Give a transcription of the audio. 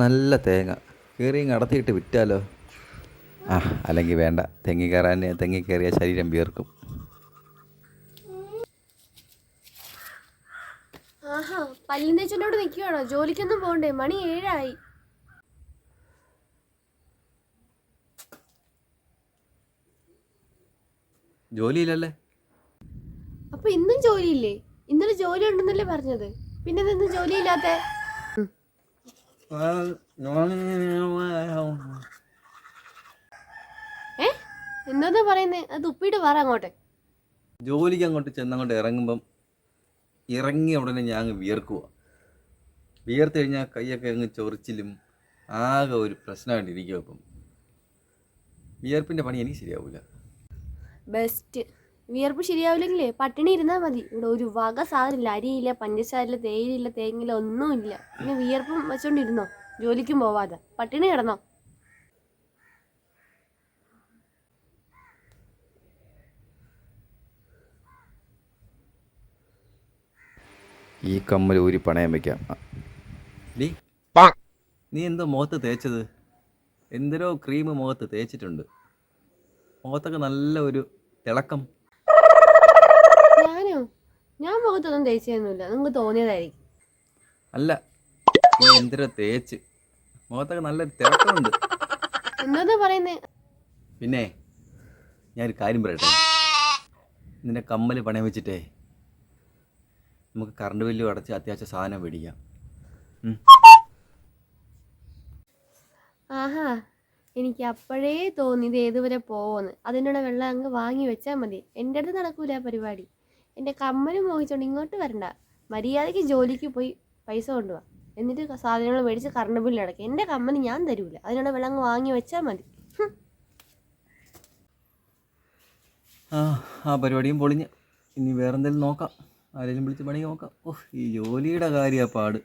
നല്ല തേങ്ങ. കയറി കടത്തിയിട്ട് വിറ്റാലോ? ആ അല്ലെങ്കിൽ വേണ്ട. തെങ്ങി കയറാൻ തെങ്ങി കയറിയ ശരീരം വീർക്കും ആഹാ പല്ലും തേച്ചോണ്ട് നിൽക്കുവാണോ? ജോലിക്കൊന്നും പോണ്ടേ മണി ഏഴായി. ജോലിയില്ലല്ലേ അപ്പൊ ഇന്നും ജോലിയില്ലേ? ഇന്നലെ ജോലി ഉണ്ടെന്നല്ലേ പറഞ്ഞത്. പിന്നെ ഇന്ന് ജോലിയില്ലാത്ത ഏ? എന്തോന്നാ പറയുന്നേ? അത് തുപ്പിയിട്ട് പറ അങ്ങോട്ട്. ജോലിക്ക് അങ്ങോട്ട് ചെന്നങ്ങോട്ട് ഇറങ്ങുമ്പം ഇറങ്ങിയ ഉടനെ ഞാൻ അങ്ങ് വിയർക്കുക വിയർത്ത് കഴിഞ്ഞാൽ കൈയൊക്കെ അങ്ങ് ചൊറിച്ചിലും ആകെ ഒരു പ്രശ്നമായിട്ടിരിക്കുക ഇപ്പം. വിയർപ്പിന്റെ പണി എനിക്ക് ശരിയാവില്ല ബെസ്റ്റ് വിയർപ്പ് ശരിയാവില്ലെങ്കിലേ പട്ടിണി ഇരുന്നാൽ മതി. ഇവിടെ ഒരു വക സാധനമില്ല. അരിയില്ല പഞ്ചസാരയില്ല തേയിലില്ല തേങ്ങയില്ല ഒന്നുമില്ല. പിന്നെ വിയർപ്പും വെച്ചോണ്ടിരുന്നോ? ജോലിക്കും പോവാതെ. പട്ടിണി കിടന്നോ? ഈ കമ്മൽ ഊരി പണയം വെക്കാം. നീ നീ എന്തോ മുഖത്ത് തേച്ചത്? എന്തിനോ ക്രീം മുഖത്ത് തേച്ചിട്ടുണ്ട്. മുഖത്തൊക്കെ നല്ല ഒരു തിളക്കം. മുഖത്തൊന്നും തേച്ചൊന്നുമില്ല നിങ്ങൾക്ക് തോന്നിയതായിരിക്കും. അല്ല നീ എന്തരോ തേച്ച്? മുഖത്തൊക്കെ നല്ല തിരക്കുണ്ട് എന്താ പറയുന്നേ? പിന്നെ ഞാനൊരു കാര്യം പറയട്ടെ? നിന്റെ കമ്മൽ പണയം വെച്ചിട്ടേ നമുക്ക് കറണ്ട് ബില്ലും അടച്ച് അത്യാവശ്യം സാധനം മേടിക്കാം. ഉം. ആഹാ എനിക്ക് അപ്പോഴേ തോന്നി ഇത് ഏതുവരെ പോവെന്ന്. അതിനുള്ള വെള്ളം അങ്ങ് വാങ്ങി വെച്ചാൽ മതി. എന്റെ അടുത്ത് നടക്കൂല ആ പരിപാടി. എന്റെ കമ്മലും മോഹിച്ചോണ്ട് ഇങ്ങോട്ട് വരണ്ട. മര്യാദയ്ക്ക് ജോലിക്ക് പോയി പൈസ കൊണ്ടുപോവാ എന്നിട്ട് സാധനങ്ങൾ മേടിച്ച് കറണ്ട് ബില്ല് അടക്കുക എന്റെ കമ്മന് ഞാൻ തരൂല. അതിനുള്ള വെള്ളം അങ്ങ് വാങ്ങി വെച്ചാൽ മതി. ആ ആ പരിപാടിയും പൊളിഞ്ഞ്. ഇനി വേറെന്തെങ്കിലും നോക്കാം. ആരെങ്കിലും വിളിച്ച് പണി നോക്കാം. ഓഹ് ഈ ജോലിയുടെ കാര്യമാണ് പാട്.